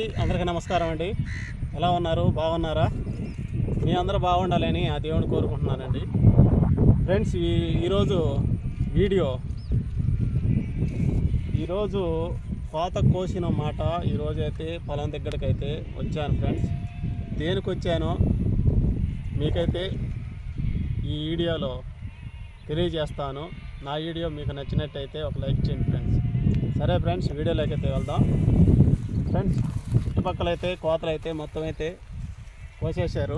అందరికీ నమస్కారం అండి. ఎలా ఉన్నారు? బాగున్నారా? మీ అందరూ బాగుండాలని ఆ దేవుని కోరుకుంటున్నానండి. ఫ్రెండ్స్ ఈ ఈరోజు వీడియో. ఈరోజు కోత కోసిన మాట ఈరోజు అయితే పొలం దగ్గరికి అయితే వచ్చాను ఫ్రెండ్స్. దేనికి వచ్చానో మీకైతే ఈ వీడియోలో తెలియజేస్తాను. నా వీడియో మీకు నచ్చినట్టయితే ఒక లైక్ చేయండి ఫ్రెండ్స్. సరే ఫ్రెండ్స్ వీడియోలోకి అయితే వెళ్దాం. ఫ్రెండ్స్ చుట్టుపక్కల అయితే కోతలు అయితే మొత్తం అయితే కోసేశారు.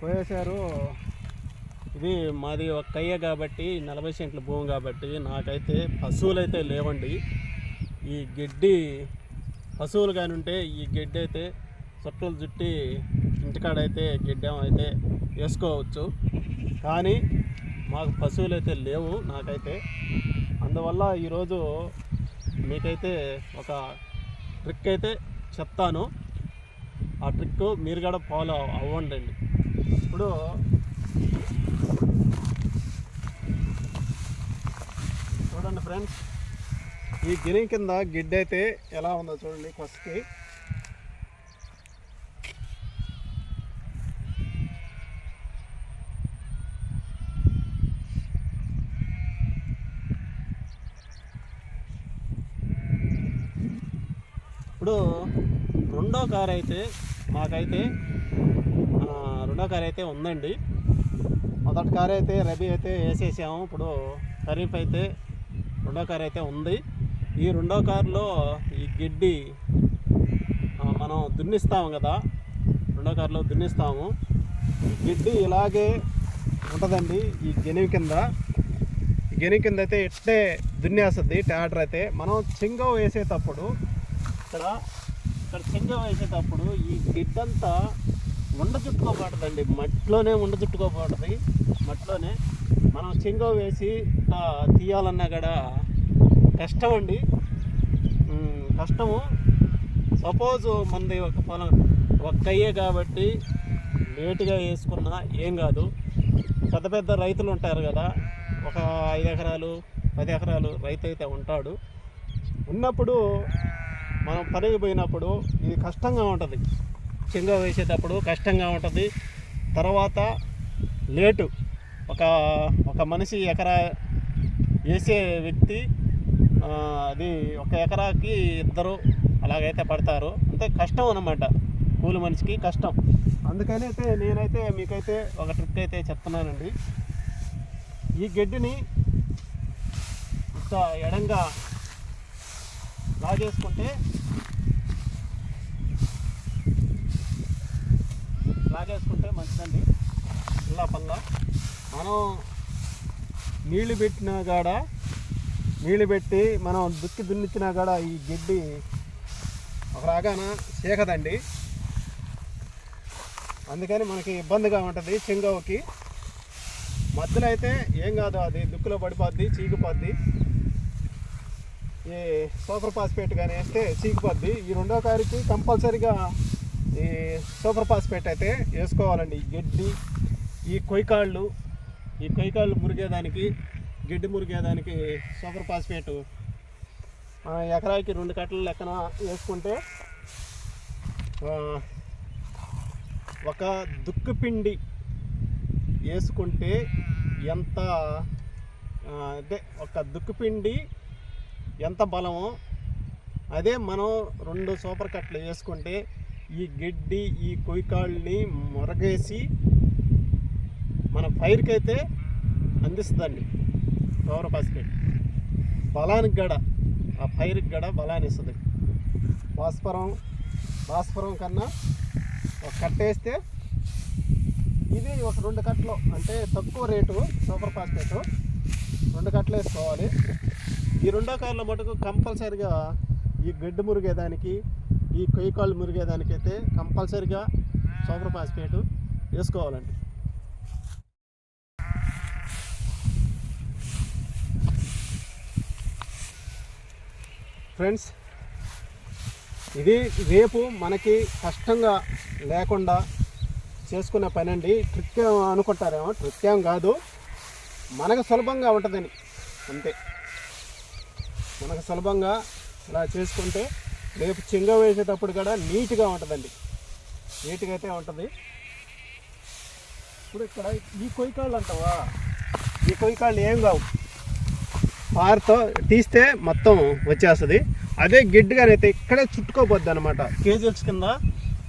కోసేశారు. ఇది మాది ఒక కయ్య కాబట్టి నలభై సెంట్ల భూమి కాబట్టి నాకైతే పశువులు అయితే లేవండి. ఈ గడ్డి పశువులు కానీ ఉంటే ఈ గడ్డి అయితే చుట్టలు చుట్టి ఇంటికాడైతే గిడ్డం అయితే వేసుకోవచ్చు. కానీ మాకు పశువులు అయితే లేవు నాకైతే. అందువల్ల ఈరోజు మీకైతే ఒక ట్రిక్ అయితే చెప్తాను. ఆ ట్రిక్ మీరు కూడా ఫాలో అవ్వండి ఇప్పుడు చూడండి ఫ్రెండ్స్ ఈ గిరి కింద గిడ్డ అయితే ఎలా ఉందో చూడండి ఫస్ట్కి. ఇప్పుడు రెండో కార్ అయితే మాకైతే రెండో కార్ అయితే ఉందండి. మొదటి కార్ అయితే రబీ అయితే వేసేసాము. ఇప్పుడు ఖరీఫ్ అయితే రెండో కార్ అయితే ఉంది. ఈ రెండో కారులో ఈ గిడ్డి మనం దున్నిస్తాము కదా. రెండో కారులో దున్నిస్తాము. ఈ గిడ్డి ఇలాగే ఉంటుందండి ఈ గెనివి కింద. ఈ గెనివి కింద అయితే ఇట్టే దున్నేస్తుంది ట్రాక్టర్ అయితే. మనం చింగ వేసేటప్పుడు ఇక్కడ ఇక్కడ చింగ వేసేటప్పుడు ఈ గిడ్డంతా ఉండ చుట్టుకోబడదండి. మట్టిలోనే ఉండ చుట్టుకోబడుతుంది మట్టిలోనే మనం చింగ వేసి ఇట్లా తీయాలన్నా కూడా కష్టం అండి కష్టము. సపోజ్ మనది ఒక పొలం ఒక్కయ్యే కాబట్టి లేటుగా వేసుకున్నా ఏం కాదు. పెద్ద పెద్ద రైతులు ఉంటారు కదా. ఒక ఐదు ఎకరాలు పది ఎకరాలు రైతు అయితే ఉంటాడు. ఉన్నప్పుడు మనం పనికి పోయినప్పుడు ఇది కష్టంగా ఉంటుంది. చెంగ వేసేటప్పుడు కష్టంగా ఉంటుంది. తర్వాత లేటు ఒక ఒక మనిషి ఎకరా వేసే వ్యక్తి అది ఒక ఎకరాకి ఇద్దరు అలాగైతే పడతారు. అంటే కష్టం అన్నమాట. కూలి మనిషికి కష్టం. అందుకని అయితే నేనైతే మీకైతే ఒక ట్రిక్ అయితే చెప్తున్నానండి. ఈ గడ్డిని ఇంత ఎడంగా లాగేసుకుంటే లాగేసుకుంటే మంచిదండి. పల్లా పల్ల. మనం నీళ్ళు పెట్టిన కాడ నీళ్ళు పెట్టి మనం దుక్కి దున్నిచ్చినా కాడ ఈ గడ్డి ఒక రాగాన సేకదండి. అందుకని మనకి ఇబ్బందిగా ఉంటుంది చెంగవకి. మధ్యలో అయితే ఏం కాదు అది దుక్కులో పడిపోద్ది చీకిపోద్ది. ఈ సూపర్ ఫాస్ఫేట్ కానీ వేస్తే చీకిపోద్ది. ఈ రెండో కారికి కంపల్సరీగా ఈ సూపర్ ఫాస్ఫేట్ అయితే వేసుకోవాలండి. ఈ గడ్డి ఈ కొయ్యకాళ్ళు ఈ కొయ్యకాళ్ళు మురిగేదానికి గడ్డి మురిగేదానికి సూపర్ ఫాస్ఫేట్ ఎకరాకి రెండు కట్టలు లెక్కన వేసుకుంటే ఒక దుక్కు పిండి వేసుకుంటే ఎంత అదే ఒక దుక్కు పిండి ఎంత బలమో అదే మనం రెండు సూపర్ కట్లు వేసుకుంటే ఈ గడ్డి ఈ కొయ్యకాళ్ళని మొరగేసి మన పైరుకి అయితే అందిస్తుందండి. సౌర ఫాస్ఫేట్. బలానికి గడ ఆ పైరుకి గడ బలాన్ని ఇస్తుంది. భాస్వరం భాస్వరం కన్నా ఒక కట్ట వేస్తే ఇది ఒక రెండు కట్టలు అంటే తక్కువ రేటు సూపర్ ఫాస్ఫేట్. రెండు కట్టలు వేసుకోవాలి. ఈ రెండో కారులో మటుకు కంపల్సరిగా ఈ గడ్డి మురిగేదానికి ఈ కొయ్యి కాళ్ళు మురిగేదానికి కంపల్సరిగా సూపర్ ఫాస్ఫేట్ వేసుకోవాలండి. ఫ్రెండ్స్ ఇది రేపు మనకి కష్టంగా లేకుండా చేసుకునే పని అండి కృత్యం ఏమో అనుకుంటారేమో? కృత్యం ఏం కాదు. మనకు సులభంగా ఉంటుందని. అంతే. మనకు సులభంగా ఇలా చేసుకుంటే రేపు చెంగ వేసేటప్పుడు కూడా నీట్గా ఉంటుందండి. నీట్గా అయితే ఉంటుంది. ఇప్పుడు ఇక్కడ ఈ కొయ్యకాళ్ళు అంటావా? ఈ కొయ్యకాళ్ళు ఏం కావు. పారతో తీస్తే మొత్తం వచ్చేస్తుంది. అదే గిడ్డుగానైతే ఇక్కడే చుట్టుకోబోద్ది అనమాట కేజీఎల్స్ కింద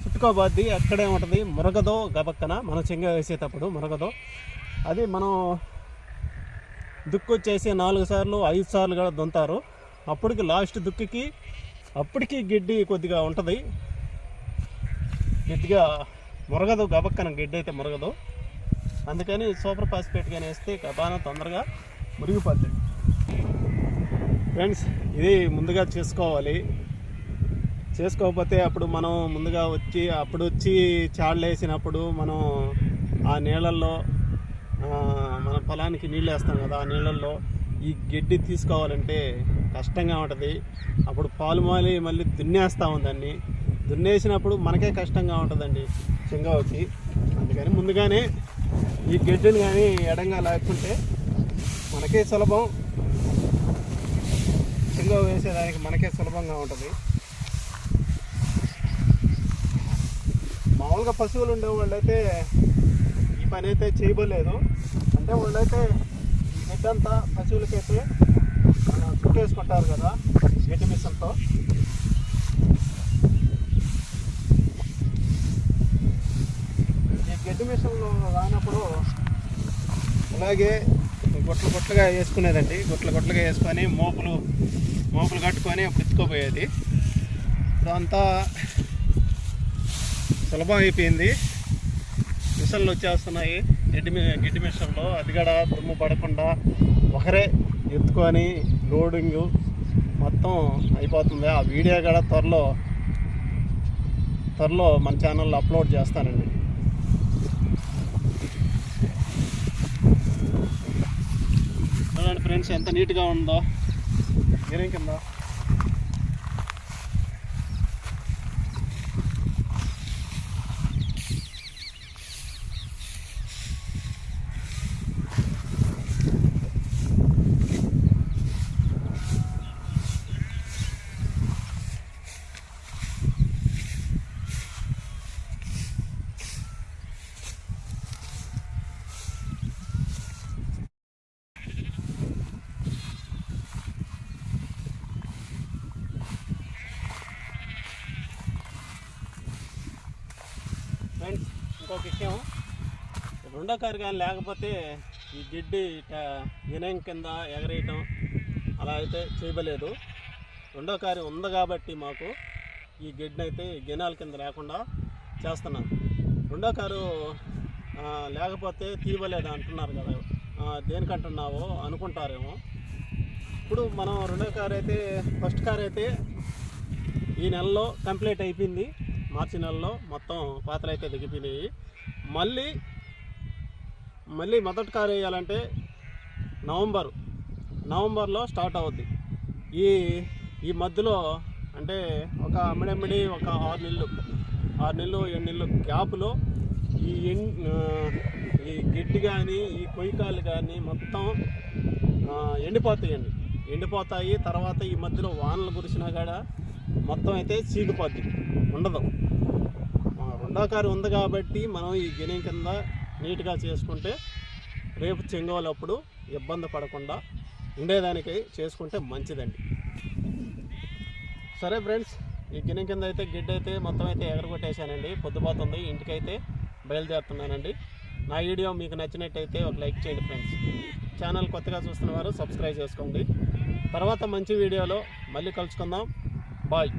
చుట్టుకోబోద్ది. అక్కడే ఉంటుంది. మురగదో గబక్కన మనం చెంగ వేసేటప్పుడు మురగదో అది మనం దుక్కు వచ్చేసి నాలుగు సార్లు ఐదు సార్లు కూడా దుంతారు. అప్పటికి లాస్ట్ దుక్కుకి అప్పటికి గడ్డి కొద్దిగా ఉంటుంది. గట్టిగా మురగదు గబక్కన గడ్డి అయితే మురగదు. అందుకని సూపర్ ఫాస్ఫేట్ కానీ వేస్తే గబాన తొందరగా మురిగిపోద్ది. ఫ్రెండ్స్ ఇది ముందుగా చేసుకోవాలి. చేసుకోకపోతే అప్పుడు మనం ముందుగా వచ్చి అప్పుడు వచ్చి చాళ్ళు వేసినప్పుడు మనం ఆ నీళ్ళల్లో మన పొలానికి నీళ్ళు వేస్తాం కదా ఆ నీళ్ళల్లో ఈ గడ్డి తీసుకోవాలంటే కష్టంగా ఉంటుంది. అప్పుడు పాలు మాలి మళ్ళీ దున్నేస్తాం దాన్ని. దున్నేసినప్పుడు మనకే కష్టంగా ఉంటుందండి చెంగవకి అందుకని ముందుగానే ఈ గడ్డిని కానీ ఎడంగా లాక్కుంటే మనకే సులభం. చెంగ వేసేదానికి మనకే సులభంగా ఉంటుంది. మామూలుగా పశువులు ఉండే వాళ్ళైతే ఈ పని అయితే చేయబోలేదు అంటే వాళ్ళైతే గడ్డంతా పశువులకైతే చుట్టేసుకుంటారు కదా గడ్డి మిషన్తో ఈ గడ్డి మిషన్లో రానప్పుడు అలాగే గుట్లు గుట్లుగా వేసుకునేదండి. గుట్లు గుట్లుగా వేసుకొని మోపులు మోపులు కట్టుకొని అప్పుడు ఎత్తుకోపోయేది. ఇప్పుడు అంతా సులభం అయిపోయింది. మిషన్లు వచ్చేస్తున్నాయి. గిడ్డి గిడ్డి మిషన్లో అది కూడా దుమ్ము పడకుండా ఒకరే ఎత్తుకొని లోడింగ్ మొత్తం అయిపోతుంది. ఆ వీడియో కూడా త్వరలో త్వరలో మన ఛానల్లో అప్లోడ్ చేస్తానండి. చూడండి ఫ్రెండ్స్ ఎంత నీట్గా ఉందో. మీరేం కింద ఫ్రెండ్స్ ఇంకొక విషయం. రెండో కారు కానీ లేకపోతే ఈ గిడ్డి ఇట వినయం కింద ఎగరేయటం అలా అయితే చేయబలేదు. రెండో కారు ఉంది కాబట్టి మాకు ఈ గిడ్ని అయితే గినాల కింద లేకుండా చేస్తున్నాం. రెండో కారు లేకపోతే తీయబలేదు అంటున్నారు కదా. దేనికంటున్నావో అనుకుంటారేమో. ఇప్పుడు మనం రెండో కారు అయితే ఫస్ట్ కారు అయితే ఈ నెలలో కంప్లీట్ అయిపోయింది. మార్చి నెలలో మొత్తం పాత్రలు అయితే దిగిపోయినాయి మళ్ళీ మళ్ళీ మొదటి కారు వేయాలంటే నవంబర్ నవంబర్లో స్టార్ట్ అవుద్ది. ఈ ఈ మధ్యలో అంటే ఒక అమ్మడమ్మడి ఒక ఆరు నెలలు ఆరు నెలలు ఏడు నెలలు గ్యాప్లో ఈ ఈ గిడ్డి కానీ ఈ కొయ్యకాలు కానీ మొత్తం ఎండిపోతాయండి. ఎండిపోతాయి తర్వాత ఈ మధ్యలో వానలు కురిసినా కూడా మొత్తం అయితే చీకిపోద్ది ఉండదు. ఆ, కారు ఉంది కాబట్టి మనం ఈ గిని కింద నీట్గా చేసుకుంటే రేపు చెంగోలప్పుడు ఇబ్బంది పడకుండా ఉండేదానికి చేసుకుంటే మంచిదండి. సరే ఫ్రెండ్స్ ఈ గిన్నె కింద అయితే గిడ్డ అయితే మొత్తం అయితే ఎగరగొట్టేశానండి. పొద్దుపోతుంది ఇంటికైతే బయలుదేరుతున్నానండి. నా వీడియో మీకు నచ్చినట్టయితే ఒక లైక్ చేయండి ఫ్రెండ్స్. ఛానల్ కొత్తగా చూస్తున్న వారు సబ్స్క్రైబ్ చేసుకోండి. తర్వాత మంచి వీడియోలో మళ్ళీ కలుసుకుందాం. Bye.